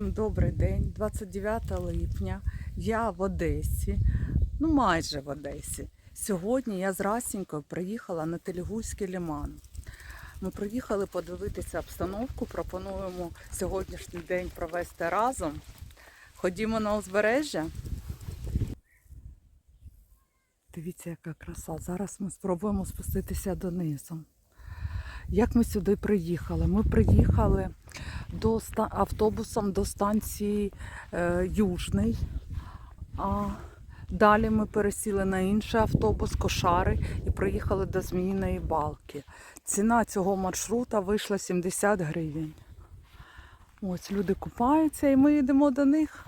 Добрий день, 29 липня. Я в Одесі, ну майже в Одесі. Сьогодні я з Расінькою приїхала на Телігузький ліман. Ми приїхали подивитися обстановку. Пропонуємо сьогоднішній день провести разом. Ходімо на узбережжя. Дивіться, яка краса. Зараз ми спробуємо спуститися донизу. Як ми сюди приїхали? Ми приїхали до автобусом до станції е, Южний. А далі ми пересіли на інший автобус Кошари і приїхали до Зміїної балки. Ціна цього маршрута вийшла 70 гривень. Ось люди купаються і ми йдемо до них.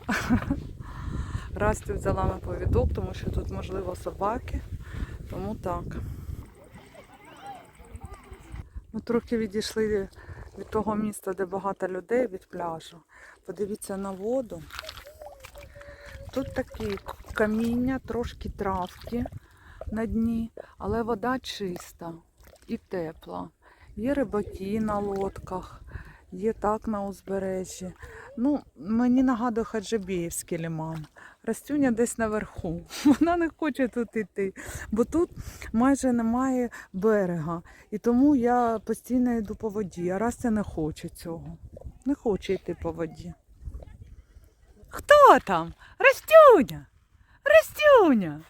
Расті взяла на повідок, тому що тут можливо собаки. Тому так. Ми трохи відійшли від того міста, де багато людей від пляжу. Подивіться на воду. Тут такі каміння, трошки травки на дні, але вода чиста і тепла. Є рибаки на лодках, є так на узбережжі. Ну, мені нагадує Хаджибіївський лиман. Растюня десь наверху. Вона не хоче тут йти, бо тут майже немає берега. І тому я постійно йду по воді, а Растя не хоче цього. Не хоче йти по воді. Хто там? Растюня! Растюня!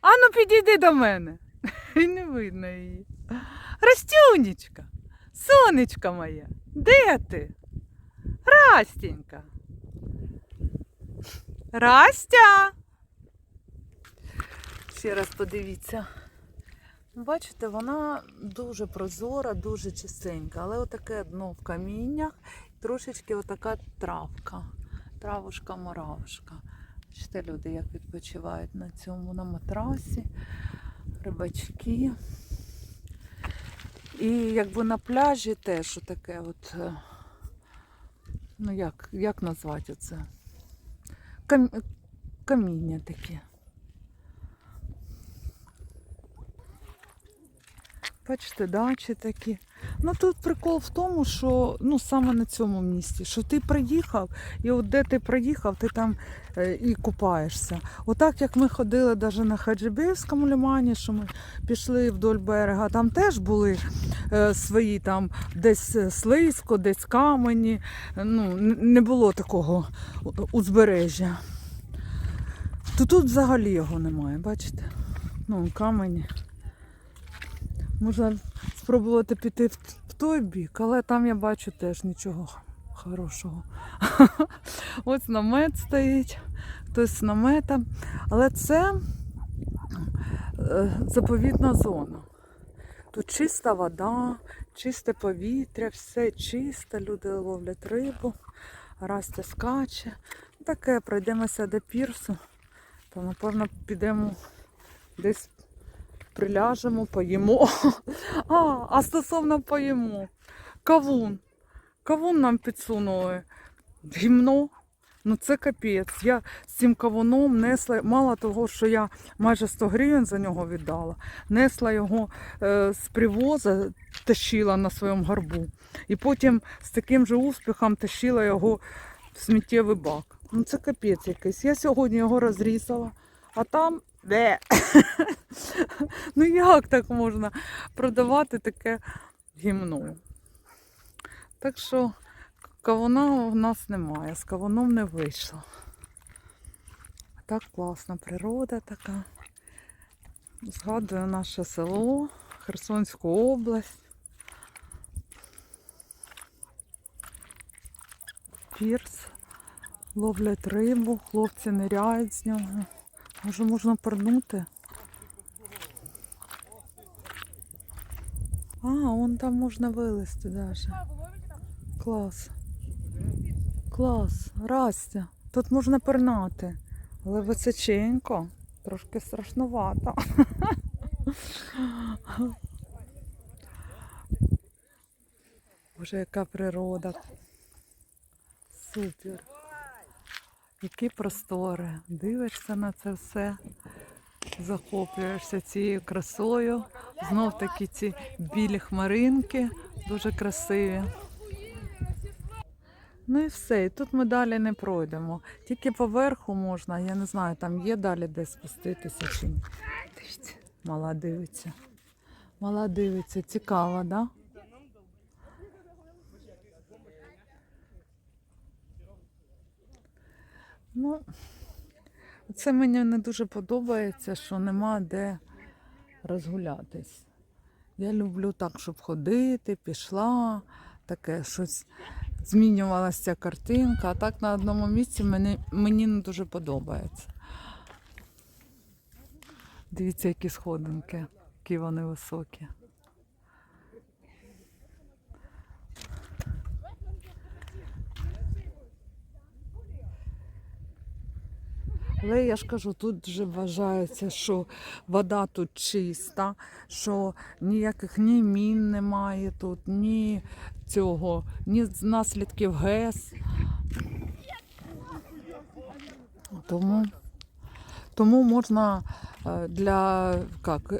Ану, підійди до мене. І не видно її. Растюнечка, сонечка моя, де ти? Растенька. Растя. Ще раз подивіться. Бачите, вона дуже прозора, дуже чистенька, але отаке дно в каміннях, трошечки отака травка, травушка моравушка Бачите, люди як відпочивають на цьому на матрасі, рибачки. І якби на пляжі теж таке от, е, ну як, як назвати це? Кам... Каміння таке. Бачите, дачі такі. Ну тут прикол в тому, що ну саме на цьому місці, що ти приїхав, і от де ти приїхав, ти там е, і купаєшся. Отак як ми ходили навіть на Хаджибеївському лимані, що ми пішли вдоль берега, там теж були е, свої там десь е, слизько, десь камені. Ну, не було такого узбережжя. То тут взагалі його немає, бачите? Ну, камені. Можна спробувати піти в, той бік, але там я бачу теж нічого хорошого. Ось намет стоїть, хтось з наметом. Але це е, заповідна зона. Тут чиста вода, чисте повітря, все чисте, люди ловлять рибу, Растя скаче. Таке, пройдемося до пірсу, то напевно підемо десь приляжемо, поїмо. А, а стосовно поїмо. Кавун. Кавун нам підсунули. Гімно. Ну це капець. Я з цим кавуном несла, мало того, що я майже 100 гривень за нього віддала, несла його е, з привоза, тащила на своєму горбу. І потім з таким же успіхом тащила його в сміттєвий бак. Ну це капець якийсь. Я сьогодні його розрізала, а там де. Ну як так можна продавати таке гімно? Так що кавуна у нас немає, з кавуном не вийшло. Так класна природа така. Згадую наше село, Херсонську область. Пірс. Ловлять рибу, хлопці ниряють з нього. Може можна пирнути? А, вон там можна вилезти даже. Клас. Клас. Растя. Тут можна пирнати. Але височенько. Трошки страшнувато. Боже, яка природа. Супер. Які простори. Дивишся на це все. Захоплюєшся цією красою. Знов таки ці білі хмаринки дуже красиві. Ну і все. І тут ми далі не пройдемо. Тільки поверху можна, я не знаю, там є далі де спуститися чи ні. Дивіться, мала дивиться. Мала дивиться, цікаво, так? Да? Ну, це мені не дуже подобається, що нема де розгулятись. Я люблю так, щоб ходити, пішла, таке щось змінювалася картинка, а так на одному місці мені, мені не дуже подобається. Дивіться, які сходинки, які вони високі. Але я ж кажу, тут вже вважається, що вода тут чиста, що ніяких ні мін немає тут, ні цього, ні наслідків ГЕС. Тому, тому можна е, для як,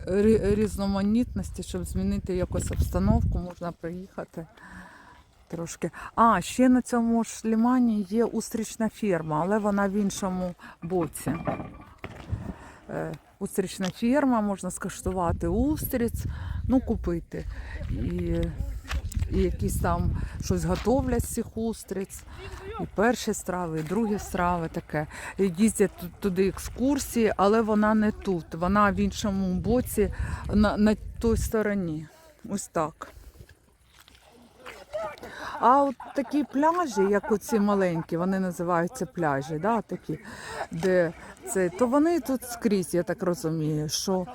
різноманітності, щоб змінити якось обстановку, можна приїхати трошки. А, ще на цьому ж лімані є устрічна ферма, але вона в іншому боці. Е, Устрічна ферма, можна скуштувати устриць, ну купити. І, і якісь там щось готовлять з цих устриць. І перші страви, і другі страви таке. І їздять ту- туди екскурсії, але вона не тут. Вона в іншому боці, на, на той стороні. Ось так. А от такі пляжі, як оці маленькі, вони називаються пляжі, да, такі, де це, то вони тут скрізь, я так розумію, що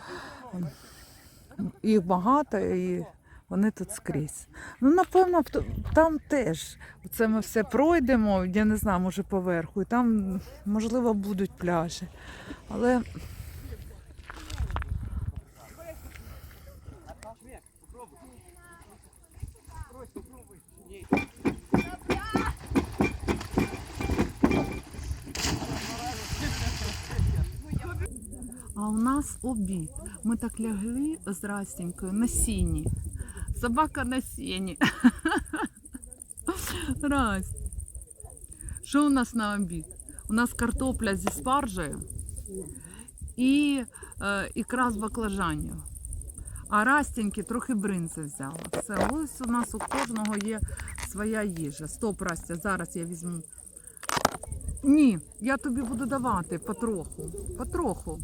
їх багато і вони тут скрізь. Ну, напевно, там теж. Це ми все пройдемо, я не знаю, може поверху, і там, можливо, будуть пляжі. Але А у нас обід. Ми так лягли з Растенькою на сіні. Собака на сіні. Расть. Що у нас на обід? У нас картопля зі спаржею і е, ікра з баклажанів. А Растеньки трохи бринзи взяла. Все, ось у нас у кожного є своя їжа. Стоп, Растя, зараз я візьму. Ні, я тобі буду давати потроху. Потроху.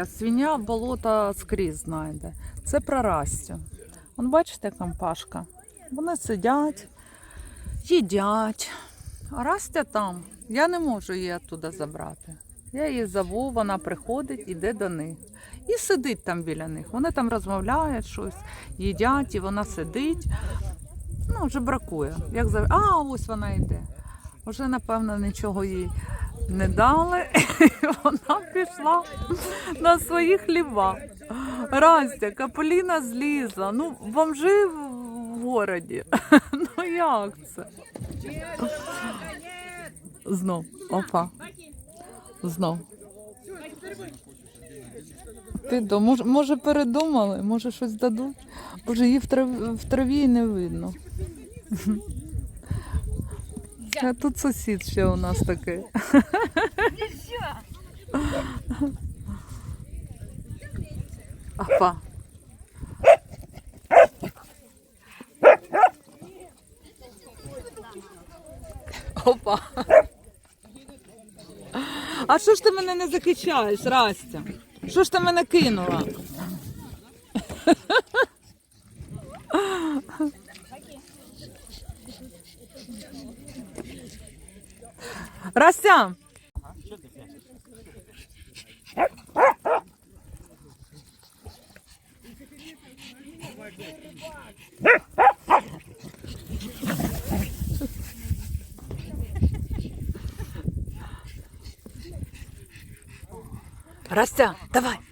Прислів'я. Свиня болото скрізь знайде. Це про Растю. Вон бачите, компашка? Вони сидять, їдять. А Растя там. Я не можу її оттуда забрати. Я її зову, вона приходить, іде до них. І сидить там біля них. Вони там розмовляють щось, їдять, і вона сидить. Ну, вже бракує. Як зав... А, ось вона йде. Вже, напевно, нічого їй не дали. Вона пішла на свої хліба. Растя, Каполіна злізла. Ну, бомжи в городі. Ну як це? Знов. Опа. Знов. Ти до, може, може передумали, може щось дадуть. Боже, її в траві, в траві не видно. А тут сусід ще у нас такий. Опа. Опа. А що ж ти мене не захищаєш, Растя? Що ж ти мене кинула? Растя! Растя, давай!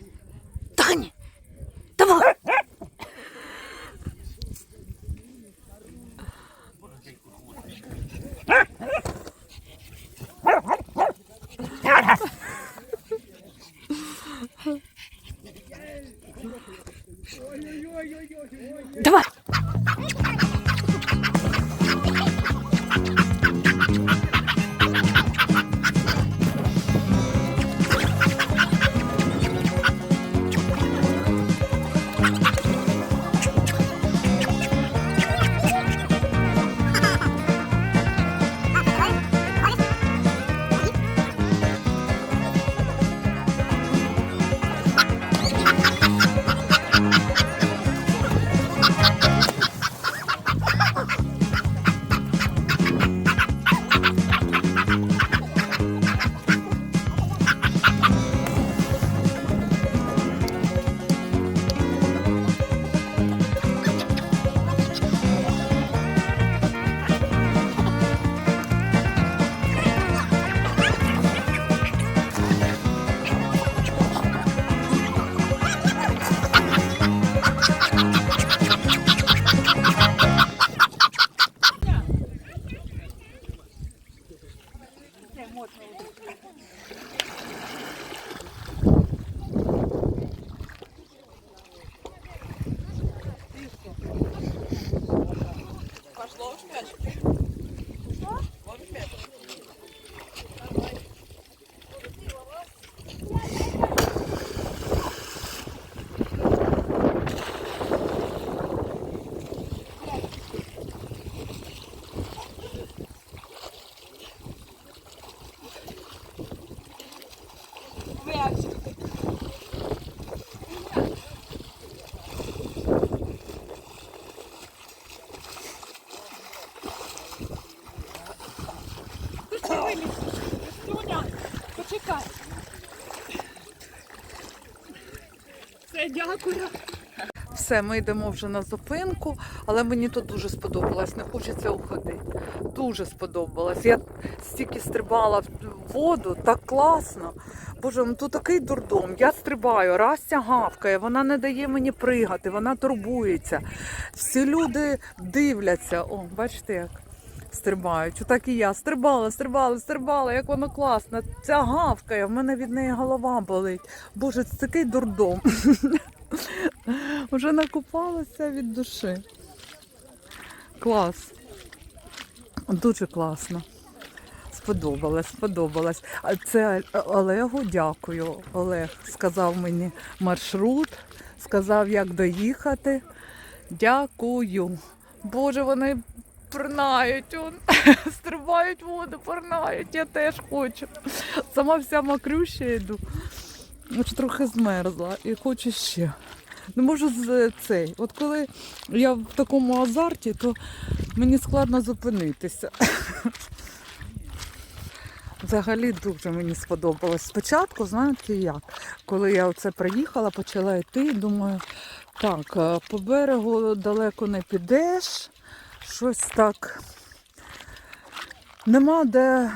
Почекай. Все, дякую. Все, ми йдемо вже на зупинку, але мені тут дуже сподобалось, не хочеться уходити. Дуже сподобалось. Я стільки стрибала в воду, так класно. Боже, ну тут такий дурдом. Я стрибаю, Растя гавкає, вона не дає мені пригати, вона турбується. Всі люди дивляться. О, бачите як? Стрибають. Отак і я стрибала, стрибала, стрибала, як воно класно. Ця гавкає, в мене від неї голова болить. Боже, це такий дурдом. Уже накупалася від душі. Клас. Дуже класно. Сподобалось, сподобалось. Це Олегу дякую. Олег сказав мені маршрут, сказав, як доїхати. Дякую. Боже, вони пернають, он, стрибають воду, пернають. Я теж хочу. Сама вся макрюща йду. Ось трохи змерзла і хочу ще. Не можу з цей. От коли я в такому азарті, то мені складно зупинитися. Взагалі дуже мені сподобалось. Спочатку, знаєте як, коли я оце приїхала, почала йти, думаю, так, е, по берегу далеко не підеш, щось так. Нема де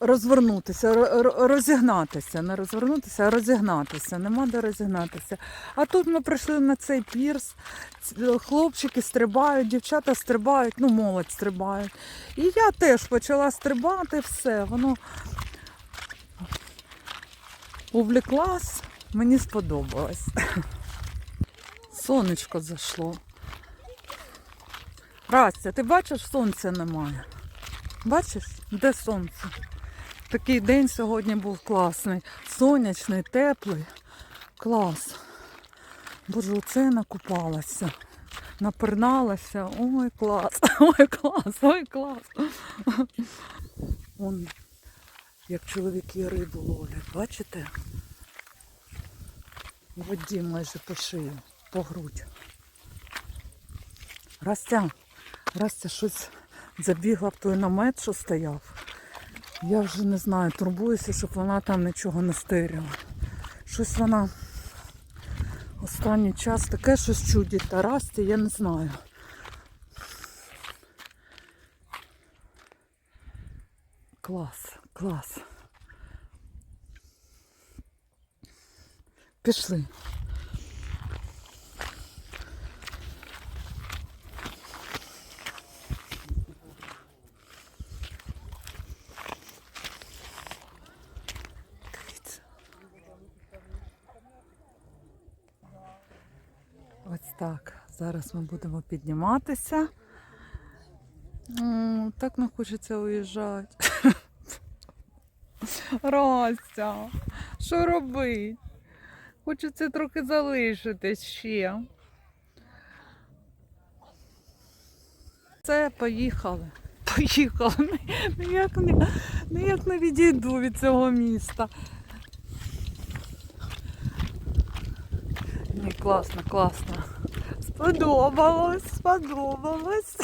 розвернутися, ро- ро- розігнатися, не розвернутися, а розігнатися. Нема де розігнатися. А тут ми прийшли на цей пірс. Хлопчики стрибають, дівчата стрибають, ну молодь стрибають. І я теж почала стрибати, все. Воно увлеклась, мені сподобалось. Сонечко зайшло. Растя, ти бачиш, сонця немає. Бачиш, де сонце? Такий день сьогодні був класний. Сонячний, теплий. Клас. Боже, оце накупалася. Наперналася. Ой, клас. Ой, клас, ой, клас. Вон, як чоловіки рибу ловлять, бачите? В воді майже по шию, по грудь. Растя, Растя щось забігла в той намет, що стояв. Я вже не знаю, турбуюся, щоб вона там нічого не стеріла. Щось вона останній час таке щось чудить та Расті, я не знаю. Клас, клас. Пішли. Ось так. Зараз ми будемо підніматися. Так не хочеться уїжджати. Растя, що робить? Хочеться трохи залишитись ще. Це поїхали. Поїхали. Ніяк не, ніяк не відійду від цього міста. Ні, класно, класно. Сподобалось, сподобалось.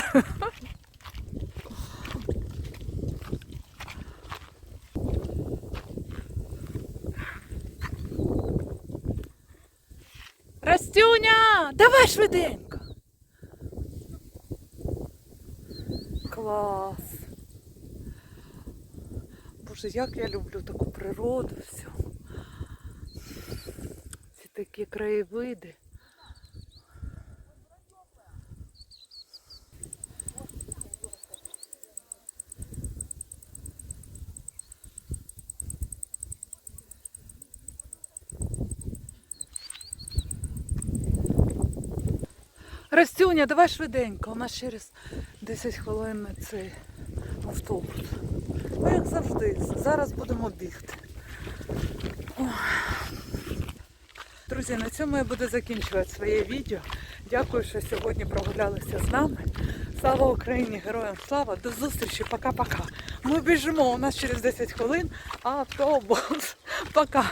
Растюня, давай швиденько. Клас. Боже, як я люблю таку природу всю. Такі краєвиди. Растюня, давай швиденько, у нас через 10 хвилин цей автобус. Ну, як завжди, зараз будемо бігти. Ох. Друзі, на цьому я буду закінчувати своє відео. Дякую, що сьогодні прогулялися з нами. Слава Україні! Героям слава! До зустрічі! Пока-пока! Ми біжимо, у нас через 10 хвилин автобус. Пока!